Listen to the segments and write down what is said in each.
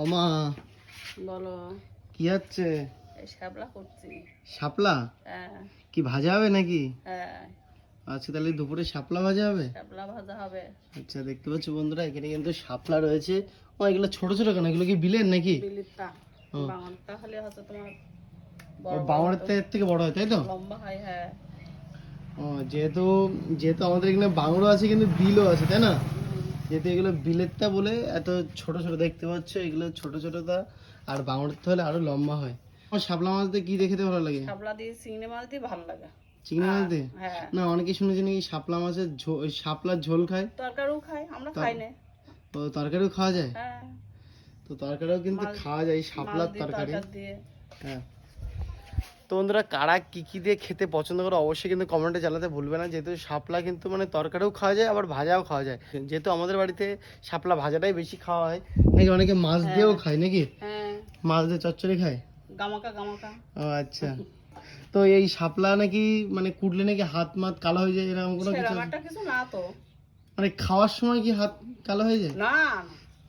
ওমা বলো। কি হচ্ছে? শ্যাবলা করছি। শাপলা? হ্যাঁ। কি ভাজা হবে নাকি? হ্যাঁ। আচ্ছা তাহলে দুপুরে শাপলা ভাজা হবে? শ্যাবলা ভাজা হবে। আচ্ছা দেখতে পাচ্ছ বন্ধুরা এখানে কিন্তু শাপলা রয়েছে। ও এগুলো ছোট ছোট কেন? এগুলো কি বিলেন নাকি? বিলিতা ও। বাঙালটা হলে হচ্ছে তোমার বাংলার থেকে বড় হয় তাই তো? লম্বা হয় হ্যাঁ। ও যেহেতু যেহেতু আমাদের এখানে বাংলো আছে কিন্তু বিলও আছে তাই না। যেহেতু এগুলো বিলেরটা বলে এত ছোট ছোট দেখতে পাচ্ছ এগুলো ছোট ছোটটা আর বাংলাতে হলে আরও লম্বা হয়। আমার শাপলা মাছ দিয়ে কি দেখতে ভালো লাগে? শ্যাবলা দিয়ে চিংড়ি মাছ দিয়ে ভালো লাগে। চিংড়ি মাছ দিয়ে? হ্যাঁ। না অনেকে শুনেছি নাকি শাপলা মাছের ঝো- ওই শাপলার ঝোল খায়? তরকারিও খাই আমরা খাই না। তো তরকারিও খাওয়া যায়? হ্যাঁ। তো তরকারিও কিন্তু খাওয়া যায় শাপলার তরকারি। হ্যাঁ। তো বন্ধুরা কারা কী কী দিয়ে খেতে পছন্দ করে অবশ্যই কিন্তু কমেন্টে জানাতে ভুলবে না। যেহেতু শাপলা কিন্তু মানে তরকারিও খাওয়া যায় আবার ভাজাও খাওয়া যায়। যেহেতু আমাদের বাড়িতে শাপলা ভাজাটাই বেশি খাওয়া হয় নাকি অনেকে মাছ দিয়েও খায় নাকি? হ্যাঁ। মাছ দিয়ে চচ্চড়ি খায়? গামাকা গামাকা। ও আচ্ছা। তো এই শাপলা নাকি মানে কুটলে নাকি হাত মাত কালো হয়ে যায় এরকম কোনো কিছু কিছু না তো। মানে খাওয়ার সময় কি হাত কালো হয়ে যায়? না।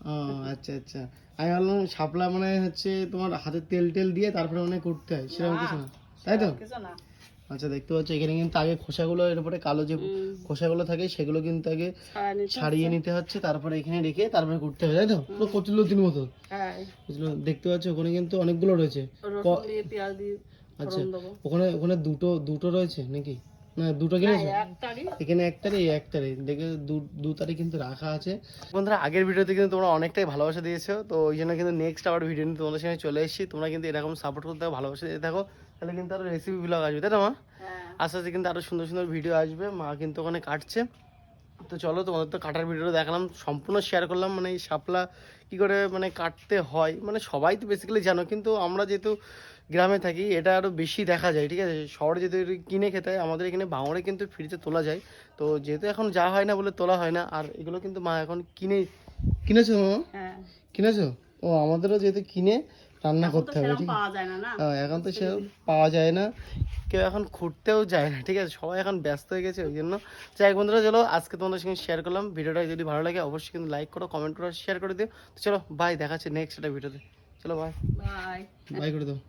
ও আচ্ছা আচ্ছা। আমি ভাবলাম শাপলা মানে হচ্ছে তোমার হাতে তেল টেল দিয়ে তারপরে মানে করতে হয় সেরকম কিছু না। তাই তো? আচ্ছা দেখতে পাচ্ছ এখানে কিন্তু আগে খোসাগুলো এর উপরে কালো যে খোসাগুলো থাকে সেগুলো কিন্তু আগে ছাড়িয়ে নিতে হচ্ছে। তারপরে এখানে রেখে তারপরে করতে হবে তাই তো? পুরো কচুলতির মতো। হ্যাঁ। বুঝলো? দেখতে পাচ্ছ ওখানে কিন্তু অনেকগুলো রয়েছে। আচ্ছা ওখানে ওখানে দুটো দুটো রয়েছে নাকি? না দুটো কিনেছো এখানে একটারে এই একটারে দেখে দু দু তারিখ কিন্তু রাখা আছে। বন্ধুরা আগের ভিডিওতে কিন্তু তোমরা অনেকটাই ভালোবাসা দিয়েছ তো ওই জন্য কিন্তু নেক্সট আবার ভিডিও নিয়ে তোমাদের সঙ্গে চলে এসেছি। তোমরা কিন্তু এরকম সাপোর্ট করতে ভালোবাসা দিয়ে থাকো তাহলে কিন্তু আরও রেসিপি ব্লগ আসবে তাই না মা? হ্যাঁ। আস্তে আস্তে কিন্তু আরও সুন্দর সুন্দর ভিডিও আসবে। মা কিন্তু ওখানে কাটছে। তো চলো তোমাদের তো কাটার ভিডিওটা দেখালাম সম্পূর্ণ শেয়ার করলাম মানে এই শাপলা কী করে মানে কাটতে হয় মানে সবাই তো বেসিক্যালি জানো কিন্তু আমরা যেহেতু গ্রামে থাকি এটা আরও বেশি দেখা যায় ঠিক আছে? শহরে যেহেতু কিনে খেতে হয় আমাদের এখানে ভাঙড়ে কিন্তু ফ্রিতে তোলা যায় তো যেহেতু এখন যা হয় না বলে তোলা হয় না আর এগুলো কিন্তু মা এখন কিনে কিনেছো হ্যাঁ। কিনেছো? ও আমাদেরও যেহেতু কিনে রান্না করতে হবে ঠিক আছে? হ্যাঁ, এখন তো সে পাওয়া যায় না। কেউ এখন খুঁড়তেও যায় না ঠিক আছে? সবাই এখন ব্যস্ত হয়ে গেছে ওই জন্য। যাই এক বন্ধুরা চলো আজকে তোমাদের সঙ্গে শেয়ার করলাম। ভিডিওটা যদি ভালো লাগে অবশ্যই কিন্তু লাইক করো কমেন্ট করো শেয়ার করে দিও। তো চলো বাই দেখাচ্ছে নেক্সট একটা ভিডিওতে। চলো বাই বাই বাই করে দাও।